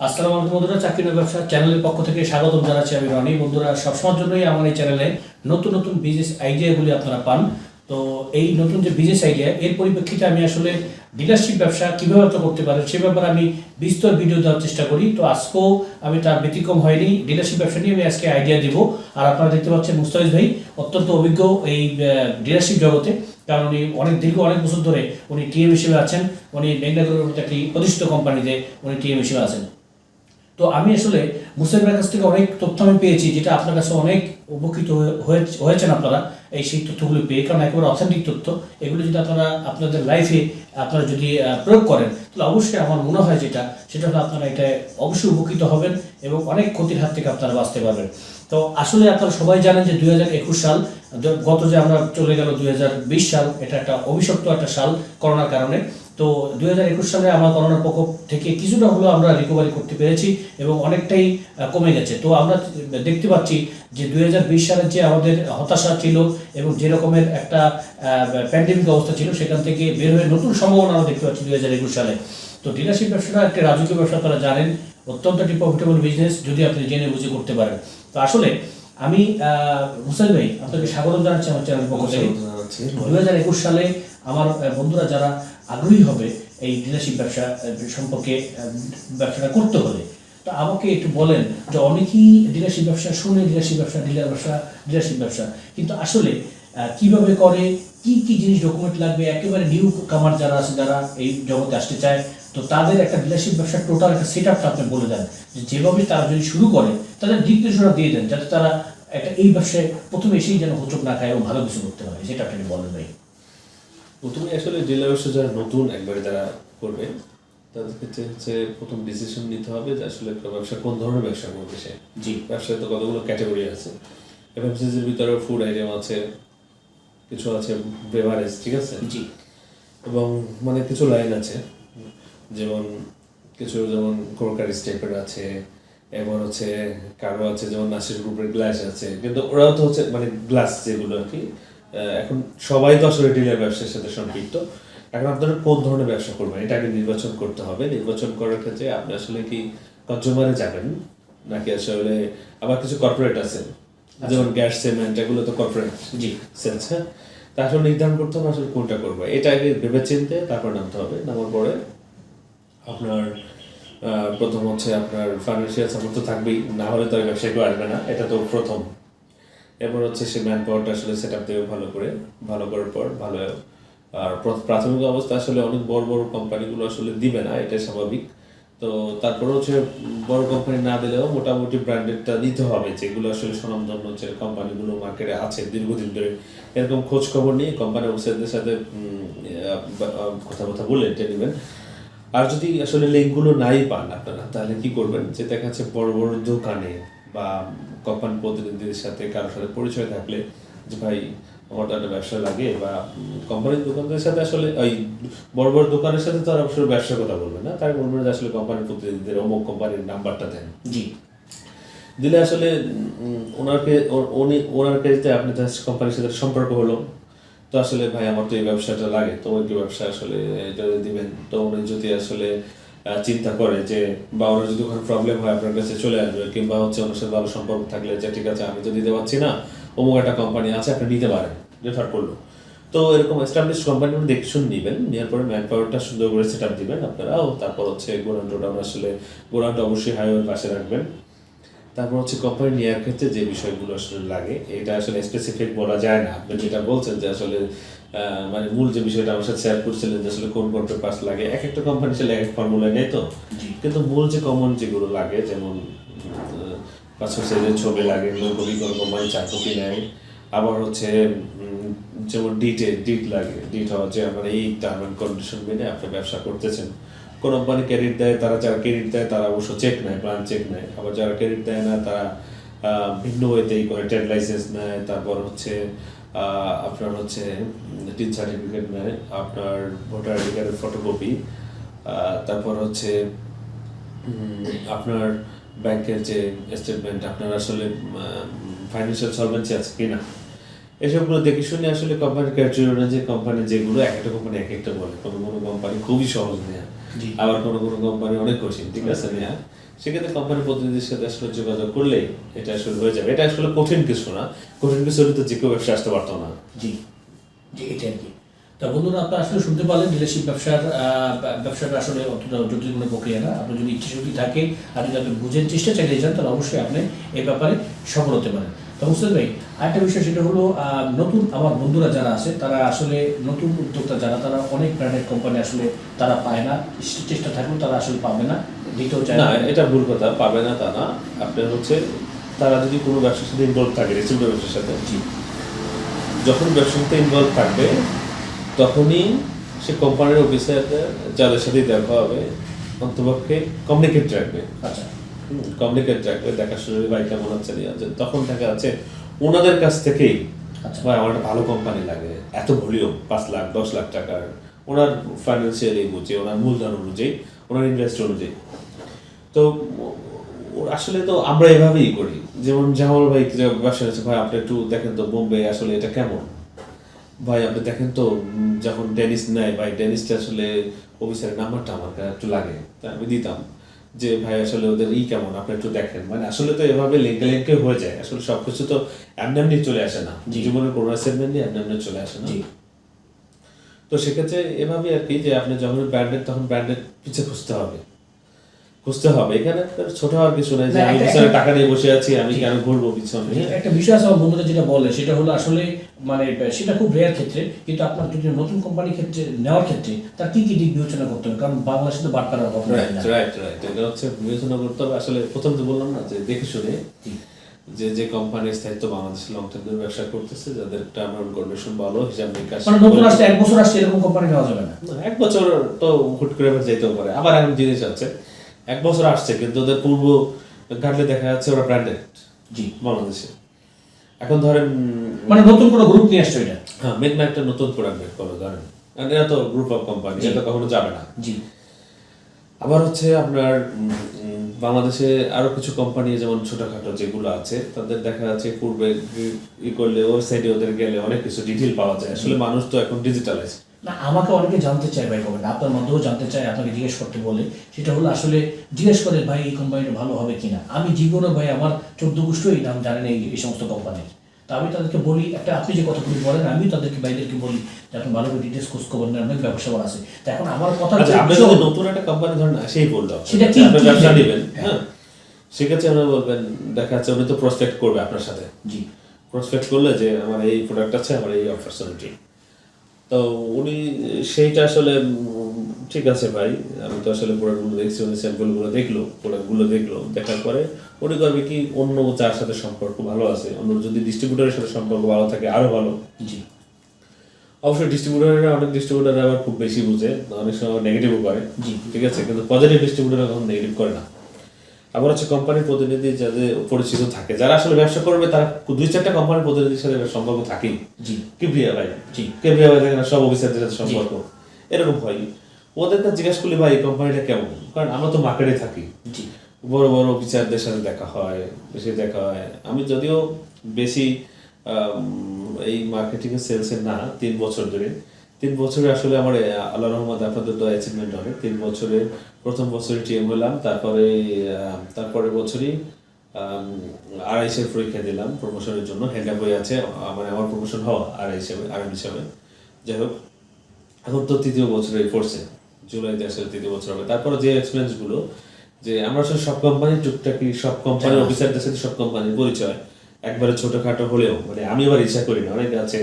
আসসালামু আলাইকুম বন্ধুরা চাকরি ব্যবসা চ্যানেলের পক্ষ থেকে স্বাগতম জানাচ্ছি আমি রনি। বন্ধুরা, সবসময়ের জন্যই আমার এই চ্যানেলে নতুন নতুন বিজনেস আইডিয়াগুলি আপনারা পান। তো এই নতুন যে বিজনেস আইডিয়া এর পরিপ্রেক্ষিতে আমি আসলে ডিলারশিপ ব্যবসা কীভাবে তো করতে পারেন সে ব্যাপারে আমি বিস্তর ভিডিও দেওয়ার চেষ্টা করি। তো আজকেও আমি তার ব্যতিক্রম হয়নি ডিলারশিপ ব্যবসা নিয়ে আমি আজকে আইডিয়া দিব। আর আপনারা দেখতে পাচ্ছেন মুস্তাফিজ ভাই অত্যন্ত অভিজ্ঞ এই ডিলারশিপ জগতে। কারণ উনি অনেক, দীর্ঘ অনেক বছর ধরে উনি টিএম হিসেবে আছেন। উনি মতো একটি প্রতিষ্ঠিত কোম্পানিতে উনি টিএম হিসেবে আছেন। তো আমি আসলে মুসলিমের কাছ থেকে অনেক তথ্য আমি পেয়েছি, যেটা আপনার কাছে অনেক উপকৃত হয়ে- হয়ে- হয়েছেন আপনারা। এই সেই তথ্যগুলো পেয়ে, কারণ একেবারে অথেন্টিক তথ্য। এগুলো যদি আপনারা আপনাদের লাইফে আপনারা যদি প্রয়োগ করেন, তাহলে অবশ্যই আমার মনে হয় যেটা, সেটা হলো আপনারা এটা অবশ্যই উপকৃত হবেন এবং অনেক ক্ষতির হাত থেকে আপনারা বাঁচতে পারবেন। তো আসলে আপনারা সবাই জানেন যে দুই হাজার একুশ সাল, গত যে আমরা চলে গেল দুই হাজার বিশ সাল, এটা একটা অভিশপ্ত একটা সাল, করোনার কারণে। তো দু দুই সালে আমার করোনার প্রকোপ থেকে কিছুটা হলেও আমরা রিকভারি করতে পেরেছি এবং অনেকটাই কমে গেছে। তো আমরা দেখতে পাচ্ছি যে দুই সালের যে আমাদের হতাশা ছিল এবং যে রকমের একটা প্যান্ডেমিক অবস্থা ছিল সেখান থেকে বের হয়ে নতুন সম্ভাবনা আমরা দেখতে পাচ্ছি দুই হাজার একুশ সালে। তো ডিলারশিপ ব্যবসাটা একটা রাজকীয় ব্যবসা তারা জানেন অত্যন্ত একটি প্রফিটেবল বিজনেস যদি আপনি জেনে বুঝে করতে পারেন। তো আসলে আমি হুসাইন ভাই আপনাকে স্বাগত জানাচ্ছি আমার চ্যানেল পক্ষ থেকে। দুই হাজার একুশ সালে আমার বন্ধুরা যারা আগ্রহী হবে এই ডিলারশিপ ব্যবসা সম্পর্কে ব্যবসাটা করতে হলে। তো আমাকে একটু বলেন যে অনেকেই ডিলারশিপ ব্যবসা শুনে ডিলারশিপ ব্যবসা, ডিলার ব্যবসা, ডিলারশিপ ব্যবসা। কিন্তু আসলে কীভাবে করে, কি কি জিনিস ডকুমেন্ট লাগবে? একেবারে নিউ কামার যারা আছে, যারা এই জগতে আসতে চায়, তো তাদের একটা ডিলারশিপ ব্যবসার টোটাল একটা সেট আপটা আপনি বলে দেন। যেভাবে তারা যদি শুরু করে, তাদের দিক নির্দেশনা দিয়ে দেন, যাতে তারা একটা এই ব্যবসায় প্রথমে এসেই যেন হোচক না খায় এবং ভালো কিছু করতে পারে। সেটা আপনি বলেন ভাই। প্রথমে আসলে ব্যবসা যারা নতুন একবারে যারা করবে তাদের ক্ষেত্রে হচ্ছে প্রথম ডিসিশন নিতে হবে যে আসলে একটা ব্যবসা কোন ধরনের ব্যবসা করবে সে। জি। ব্যবসায় তো কতগুলো ক্যাটাগরি আছে। এফএমসিজির ভিতরে ফুড আইটেম আছে কিছু আছে বেভারেজ ঠিক আছে? জি। এবং মানে কিছু লাইন আছে যেমন কিছু যেমন ক্রোকারিস টাইপের আছে এবার হচ্ছে কারও আছে যেমন নাসির গ্রুপের গ্লাস আছে কিন্তু ওরাও তো হচ্ছে মানে গ্লাস যেগুলো আর কি এখন সবাই তো আসলে ডিলার ব্যবসার সাথে সম্পৃক্ত। এখন আপনারা কোন ধরনের ব্যবসা করবেন? এটা আগে নির্বাচন করতে হবে। নির্বাচন করার ক্ষেত্রে আপনি আসলে কি কনজিউমারে যাবেন? নাকি আসলে আবার কিছু কর্পোরেট আছে? যেমন গ্যাস সিমেন্ট এগুলো তো কর্পোরেট জি। সেন্স হ্যাঁ? তা আসলে নির্ধারণ করতে হবে আসলে কোনটা করবে। এটা আগে ভেবে চিনতে তারপর নামতে হবে। নামার পরে আপনার আহ, প্রথম হচ্ছে আপনার ফাইন্যান্সিয়াল সাপোর্ট তো থাকবেই। না হলে তো ব্যবসায় কেউ আসবে না। এটা তো প্রথম। এরপর হচ্ছে সে ম্যান পাওয়ারটা আসলে সেট আপ দেবে ভালো করে, ভালো করার পর ভালো আর প্রাথমিক অবস্থা আসলে অনেক বড় বড় কোম্পানিগুলো আসলে দিবে না এটা স্বাভাবিক। তো তারপরে হচ্ছে বড় কোম্পানি না দিলেও মোটামুটি ব্র্যান্ডেডটা দিতে হবে, যেগুলো আসলে স্বনামধন্য যে কোম্পানিগুলো মার্কেটে আছে দীর্ঘদিন ধরে। এরকম খোঁজ খবর নিয়ে কোম্পানি অফিসারদের সাথে কথা কথা বলে এটা নেবেন। আর যদি আসলে লিঙ্কগুলো নাই পান আপনারা, তাহলে কি করবেন? যে দেখা যাচ্ছে বড় বড় দোকানে বা কোম্পানি প্রতিনিধিদের সাথে কারোর সাথে পরিচয় থাকলে যে ভাই আমার তো একটা ব্যবসা লাগে বা কোম্পানির দোকানদের সাথে আসলে ওই বড় বড় দোকানের সাথে তো আর অবশ্যই ব্যবসার কথা বলবেন না। তাই বলবেন যে আসলে কোম্পানির প্রতিনিধিদের অমুক কোম্পানির নাম্বারটা দেন। জি। দিলে আসলে ওনাকে উনি ওনার কাছে আপনি কোম্পানির সাথে সম্পর্ক হলো। তো আসলে ভাই আমার তো এই ব্যবসাটা লাগে তো ওই ব্যবসা আসলে এটা দিবেন। তো উনি যদি আসলে চিন্তা করে যে, বা ওরা যদি কোনো প্রবলেম হয়, আপনার কাছে চলে আসবে, কিংবা হচ্ছে ওনার সাথে ভালো সম্পর্ক থাকলে যে, ঠিক আছে, আমি তো দিতে পারছি না, অমুক একটা কোম্পানি আছে, আপনি নিতে পারেন। রেফার করল। তো এরকম এস্টাবলিশ কোম্পানি দেখে শুনে নেবেন, নেওয়ার পরে ম্যান পাওয়ারটা সুন্দর করে সেট আপ দিবেন আপনারা তারপর হচ্ছে গোরান আমরা আসলে গোরানটা অবশ্যই হাইওয়ের পাশে রাখবেন। তারপর হচ্ছে কোম্পানি নেওয়ার ক্ষেত্রে যে বিষয়গুলো আসলে লাগে এটা আসলে স্পেসিফিক বলা যায় না। আপনি যেটা বলছেন যে আসলে মানে মূল যে বিষয়টা আমার সাথে শেয়ার করছিলেন যে আসলে কোন কোন পেপার্স লাগে এক একটা কোম্পানি আসলে এক এক ফর্মুলা নেই তো। কিন্তু মূল যে কমন যেগুলো লাগে যেমন পাসপোর্ট সাইজের ছবি লাগে কপি কোনো কোম্পানি চার কপি নেয়। আবার হচ্ছে যেমন ডিটে ডিট লাগে। ডিট হওয়া যে আমার এই টার্ম অ্যান্ড কন্ডিশন মেনে আপনি ব্যবসা করতেছেন। কোম্পানি ক্রেডিট দেয়, তারা যারা ক্রেডিট দেয়, তারা অবশ্য চেক নেয় প্ল্যান চেক নেয়। আবার যারা ক্রেডিট দেয় না, তারা ভিন্ন ওয়েতেই করে ট্রেড লাইসেন্স নেয়। তারপর হচ্ছে আপনার হচ্ছে টিন সার্টিফিকেট নেয়, আপনার ভোটার আইডি কার্ডের ফটোকপি তারপর হচ্ছে আপনার ব্যাংকের যে স্টেটমেন্ট আপনার আসলে ফাইন্যান্সিয়াল সলভেন্সি আছে কিনা? এসবগুলো দেখে শুনে আসলে কোম্পানির ক্রাইটেরিয়া অনুযায়ী কোম্পানি যেগুলো এক একটা কোম্পানি এক একটা বলে। কোনো কোনো কোম্পানি খুবই সহজ নেয়া। জি। আবার কোনো কোনো কোম্পানি অনেক কঠিন ঠিক আছে নেয়া? সেক্ষেত্রে কোম্পানি প্রতিনিধির সাথে আসলে যোগাযোগ করলেই এটা আসলে হয়ে যাবে। এটা আসলে কঠিন কিছু না। কঠিন কিছু হলে তো যে কেউ ব্যবসা আসতে পারতো না। জি। জি এটা আর কি। তা বন্ধুরা আপনারা আসলে শুনতে পারলেন ডিলারশিপ ব্যবসার আহ, ব্যবসাটা আসলে অতটা জটিল কোনো প্রক্রিয়া না। আপনার যদি ইচ্ছে শক্তি থাকে আর যদি আপনি বুঝেন চেষ্টা চালিয়ে যান তাহলে অবশ্যই আপনি এ ব্যাপারে সফল হতে পারেন। তো মুস্তাদ ভাই আরেকটা বিষয় সেটা হলো নতুন আমার বন্ধুরা যারা আছে তারা আসলে নতুন উদ্যোক্তা যারা তারা অনেক ব্র্যান্ডেড কোম্পানি আসলে তারা পায় না। চেষ্টা থাকলেও তারা আসলে পাবে না। দিতেও চায় না এটা ভুল কথা পাবে না তা না। আপনার হচ্ছে তারা যদি কোনো ব্যবসার সাথে ইনভলভ থাকে রেসিপিটার ব্যবসার সাথে জি। যখন ব্যবসার সাথে ইনভলভ থাকবে তখনই সে কোম্পানির অফিসারদের যাদের সাথে দেখা হবে অন্তপক্ষে কমিউনিকেট রাখবে। আচ্ছা। কমিউনিকেট রাখবে দেখাশোনা ভাই কেমন আছে নিয়ে আছে তখন দেখা যাচ্ছে ওনাদের কাছ থেকেই আচ্ছা। ভাই আমার একটা ভালো কোম্পানি লাগে এত ভলিউম পাঁচ লাখ দশ লাখ টাকার। ওনার ফাইন্যান্সিয়ালি বুঝে ওনার মূলধন অনুযায়ী ওনার ইনভেস্ট অনুযায়ী। তো আসলে তো আমরা এভাবেই করি। যেমন জামাল ভাই ব্যবসা আছে ভাই আপনি একটু দেখেন তো বোম্বে আসলে এটা কেমন? ভাই আপনি দেখেন তো যখন টেনিস নেয় ভাই টেনিসটা আসলে অফিসারের নাম্বারটা আমার একটু লাগে তা আমি দিতাম। যে ভাই আসলে ওদের ই কেমন? আপনি একটু দেখেন। মানে আসলে তো এভাবে লেগে লেগে হয়ে যায়। আসলে সবকিছু তো এমনি এমনি চলে আসে না। জীবনের কোনো অ্যাসাইনমেন্ট এমনি এমনি চলে আসে না। তো সেক্ষেত্রে এভাবে আর কি যে আপনি যখন ব্র্যান্ডেড তখন ব্র্যান্ডেড পিছিয়ে খুঁজতে হবে। খুঁজতে হবে। এখানে ছোট হওয়ার কিছু নাই যে আমি পিছনে টাকা নিয়ে বসে আছি আমি কেন ঘুরবো পিছনে? একটা বিষয় আছে আমার বন্ধুরা যেটা বলে সেটা হলো আসলে মানে সেটা খুব রেয়ার ক্ষেত্রে কিন্তু আপনার যদি নতুন কোম্পানির ক্ষেত্রে নেওয়ার ক্ষেত্রে তার কি কি দিক বিবেচনা করতে হবে? কারণ বাংলাদেশে তো অভাব রাইট না। রাইট রাইট এটা হচ্ছে বিবেচনা করতে হবে। আসলে প্রথম তো বললাম না যে দেখে শুনে যে যে কোম্পানির স্থায়িত্ব বাংলাদেশে লং টার্ম ধরে ব্যবসা করতেছে যাদের টার্ন অন কন্ডিশন ভালো হিসাব নিকাশ মানে নতুন আসলে এক বছর আসছে এরকম কোম্পানি নেওয়া যাবে না। না, এক বছর তো হুট করে যেতেও পারে। আবার এমন জিনিস আছে। এক বছর আসছে কিন্তু ওদের পূর্ব ঘাটলে দেখা যাচ্ছে ওরা ব্র্যান্ডেড জি। বাংলাদেশে। এখন ধরেন মানে নতুন কোনো গ্রুপ নিয়ে আসছে এটা? হ্যাঁ মেন মেঘনা একটা নতুন প্রোডাক্ট বের করল ধরেন। এরা তো গ্রুপ অফ কোম্পানি। এটা কখনো যাবে না। জি। আবার হচ্ছে আপনার বাংলাদেশে আরও কিছু কোম্পানি যেমন ছোটখাটো যেগুলো আছে তাদের দেখা যাচ্ছে পূর্বে ই- ই করলে ওয়েবসাইটে ওদের গেলে অনেক কিছু ডিটেল পাওয়া যায়। আসলে মানুষ তো এখন ডিজিটালাইজ না আমাকে অনেকে জানতে চায় ভাই কমেন্ট আপনার মধ্যেও জানতে চায় আপনাকে জিজ্ঞেস করতে বলে। সেটা হলো আসলে জিজ্ঞেস করে ভাই এই কোম্পানিটা ভালো হবে কিনা? আমি জীবনে ভাই আমার চোদ্দ গোষ্ঠই নাম জানেন এই এই সমস্ত কোম্পানির তা আমি তাদেরকে বলি একটা আপনি যে কথাগুলি বলেন আমি তাদেরকে ভাইদেরকে বলি যে আপনি ভালো করে ডিটেলস খোঁজ খবর নেন অনেক ব্যবসা আছে। তা এখন আমার কথা আচ্ছা নতুন একটা কোম্পানি ধরেন সেই বলল সেটা কি- আপনি ব্যবসা নেবেন? হ্যাঁ। সেক্ষেত্রে আমরা বলবেন দেখা যাচ্ছে উনি তো প্রসপেক্ট করবে আপনার সাথে। জি। প্রসপেক্ট করলে যে আমার এই প্রোডাক্ট আছে আমার এই অপরচুনিটি তো উনি সেইটা আসলে ঠিক আছে ভাই আমি তো আসলে প্রোডাক্টগুলো দেখছি উনি স্যাম্পলগুলো দেখল প্রোডাক্টগুলো দেখল দেখার পরে উনি করবে কি অন্য যার সাথে সম্পর্ক ভালো আছে অন্য যদি ডিস্ট্রিবিউটরের সাথে সম্পর্ক ভালো থাকে আরও ভালো। জি। অবশ্যই ডিস্ট্রিবিউটাররা অনেক ডিস্ট্রিবিউটার আবার খুব বেশি বুঝে অনেক সময় নেগেটিভও করে। জি। ঠিক আছে? কিন্তু পজিটিভ ডিস্ট্রিবিউটাররা কখনো নেগেটিভ করে না। আবার হচ্ছে কোম্পানির প্রতিনিধি যাদের পরিচিত থাকে যারা আসলে ব্যবসা করবে তারা দুই চারটা কোম্পানির প্রতিনিধির সাথে সম্পর্ক থাকেই। জি। কিবরিয়া ভাই। জি। কিবরিয়া ভাই দেখেন সব অফিসারদের সাথে সম্পর্ক। এরকম হয়। ওদের কাছে জিজ্ঞেস করলি ভাই এই কোম্পানিটা কেমন? কারণ আমরা তো মার্কেটে থাকি। জি। বড় বড় অফিসারদের সাথে দেখা হয় বেশি দেখা হয়। আমি যদিও বেশি এই মার্কেটিং এর না তিন বছর ধরে। তিন বছরে আসলে আমার আল্লাহ রহমত আপনাদের তো অ্যাচিভমেন্ট অনেক তিন বছরে প্রথম বছরে টিএম হলাম তারপরে তারপরে বছরই আড়াইশের পরীক্ষা দিলাম প্রমোশনের জন্য। হেড বই আছে মানে আমার প্রমোশন হওয়া আড়াই হিসাবে আড়াই হিসাবে। যাই হোক এখন তো তৃতীয় বছরে পড়ছে জুলাইতে আসলে তৃতীয় বছর হবে। তারপরে যে এক্সপিরিয়েন্সগুলো যে আমরা আসলে সব কোম্পানির টুকটাকি সব কোম্পানির হ্যাঁ। অফিসারদের সাথে সব কোম্পানির পরিচয় একবারে ছোটখাটো হলেও মানে আমি আবার ইচ্ছা করি না। অনেকে আছে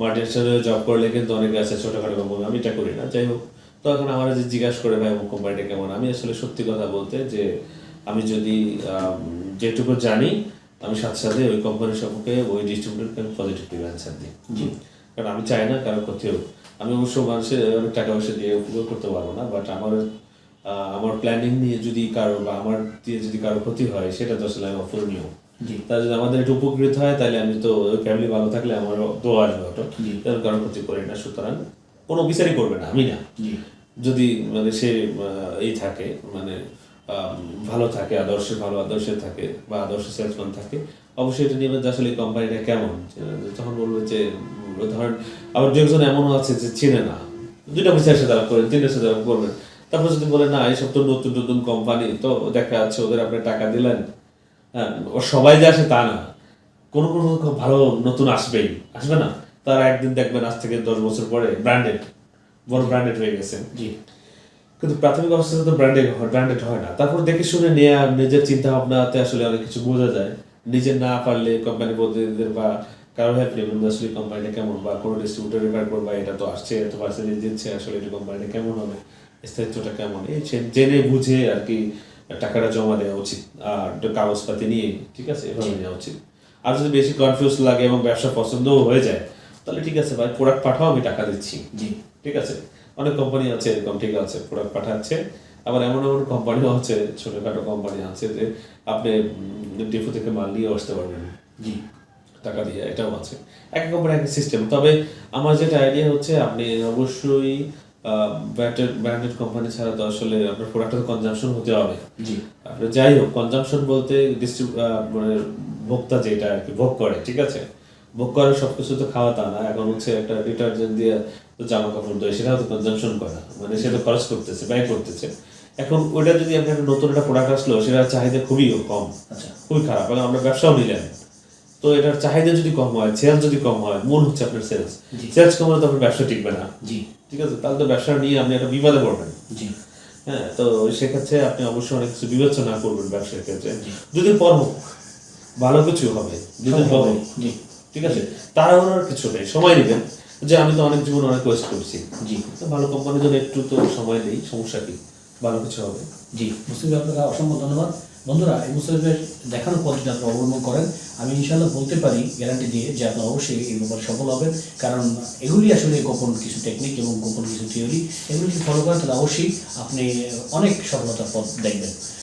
মার্টিন জব করলে কিন্তু অনেকে আছে ছোটখাটো কোম্পানি আমি এটা করি না। যাই হোক তো এখন আমার যে জিজ্ঞাসা করে ভাই অমুক কোম্পানিটা কেমন? আমি আসলে সত্যি কথা বলতে যে আমি যদি যেটুকু জানি আমি সাথে সাথে ওই কোম্পানির সম্পর্কে ওই ডিস্ট্রিবিউটরকে আমি পজিটিভ অ্যান্সার দিই। কারণ আমি চাই না কারও ক্ষতি হোক। আমি অবশ্য মানুষের অনেক টাকা পয়সা দিয়ে উপভোগ করতে পারব না বাট আমার আমার প্ল্যানিং নিয়ে যদি কারও বা আমার দিয়ে যদি কারও ক্ষতি হয় সেটা তো আসলে আমি অপূরণীয়। তা যদি আমাদের একটু উপকৃত হয় তাহলে আমি তো ফ্যামিলি ভালো থাকলে আমার দোয়া আসবে ওটা। তেমন ক্ষতি করি না সুতরাং কোনো বিচারই করবে না আমি না। যদি মানে সে এই থাকে মানে ভালো থাকে আদর্শে ভালো আদর্শে থাকে বা আদর্শ সেলসম্যান থাকে অবশ্যই এটা নেবেন আসলে কোম্পানিটা কেমন? তখন বলবে যে ধরেন আবার দু একজন এমনও আছে যে চেনে না। দুইটা পয়সার সাথে আলাপ করেন তিনটার সাথে করবেন। তারপর যদি বলে না এইসব তো নতুন নতুন কোম্পানি তো দেখা যাচ্ছে ওদের আপনি টাকা দিলেন ও সবাই যে আসে তা না। কোনো কোনো খুব ভালো নতুন আসবেই। আসবে না? তারা একদিন দেখবেন আজ থেকে দশ বছর পরে ব্র্যান্ডেড বড় ব্র্যান্ডেড হয়ে গেছে। জি। কিন্তু প্রাথমিক অবস্থাতে তো ব্র্যান্ডেড ব্র্যান্ডেড হয় না। তারপর দেখে শুনে নেওয়া নিজের চিন্তা ভাবনাতে আসলে অনেক কিছু বোঝা যায়। নিজে না পারলে কোম্পানি প্রতিনিধিদের বা কারও হেল্প নেবেন আসলে কোম্পানিটা কেমন বা কোনো ডিস্ট্রিবিউটর রেফার করবা এটা তো আসছে এত পার্সেন্টেজ দিচ্ছে আসলে এটা কোম্পানিটা কেমন হবে স্থায়িত্বটা কেমন? এই জেনে বুঝে আর কি টাকাটা জমা দেওয়া উচিত আর কাগজপাতি নিয়ে ঠিক আছে এভাবে নেওয়া উচিত। আর যদি বেশি কনফিউজ লাগে এবং ব্যবসা পছন্দও হয়ে যায় তাহলে ঠিক আছে ভাই প্রোডাক্ট পাঠাও আমি টাকা দিচ্ছি। জি। ঠিক আছে? অনেক কোম্পানি আছে এরকম ঠিক আছে প্রোডাক্ট পাঠাচ্ছে। আবার এমন এমন কোম্পানিও আছে ছোটখাটো কোম্পানি আছে যে আপনি ডিপো থেকে মাল নিয়ে আসতে পারবেন। জি। টাকা দিয়ে এটাও আছে। এক কোম্পানি একটা সিস্টেম তবে আমার যেটা আইডিয়া হচ্ছে আপনি অবশ্যই ব্র্যান্ডেড ব্র্যান্ডেড কোম্পানি ছাড়া তো আসলে আপনার প্রোডাক্টের কনজামশন হতে হবে। জি। আপনি যাই হোক কনজামশন বলতে মানে ভোক্তা যেটা আর কি ভোগ করে ঠিক আছে? ভোগ করে সবকিছু তো খাওয়া তা না। এখন হচ্ছে একটা ডিটারজেন্ট দিয়ে তো জামা কাপড় ধোয় সেটাও তো কনজামশন করা। মানে সেটা খরচ করতেছে ব্যয় করতেছে। এখন ওইটা যদি আপনি একটা নতুন একটা প্রোডাক্ট আসলো সেটার চাহিদা খুবই কম আচ্ছা। খুবই খারাপ। আমরা ব্যবসাও নিলেন তো এটার চাহিদা যদি কম হয় সেলস যদি কম হয় মূল হচ্ছে আপনার সেলস সেলস কম হলে তো আপনার ব্যবসা টিকবে না। জি। ঠিক আছে? তাহলে তো ব্যবসা নিয়ে আপনি একটা বিপদে পড়বেন। জি। হ্যাঁ তো সেক্ষেত্রে আপনি অবশ্যই অনেক কিছু বিবেচনা করবেন ব্যবসার ক্ষেত্রে। জি। দুদিন পর হোক ভালো কিছু হবে। হোক জি। ঠিক আছে? তাড়াহুড়োর কিছু নেই সময় নেবেন। যে আমি তো অনেক জীবন অনেক ওয়েস্ট করছি। জি। তো ভালো কোম্পানির জন্য একটু তো সময় নেই সমস্যা কি? ভালো কিছু হবে। জি। মুসলিম আপনাকে অসংখ্য ধন্যবাদ। বন্ধুরা, এই মুসলিমের দেখানোর পদ্ধতি আপনারা অবলম্বন করেন। আমি ইনশাল্লাহ বলতে পারি গ্যারান্টি দিয়ে যে আপনারা অবশ্যই এই ব্যাপারে সফল হবেন। কারণ এগুলি আসলে গোপন কিছু টেকনিক এবং গোপন কিছু থিওরি এগুলি ফলো করেন, তাহলে অবশ্যই আপনি অনেক সফলতার পথ দেখবেন।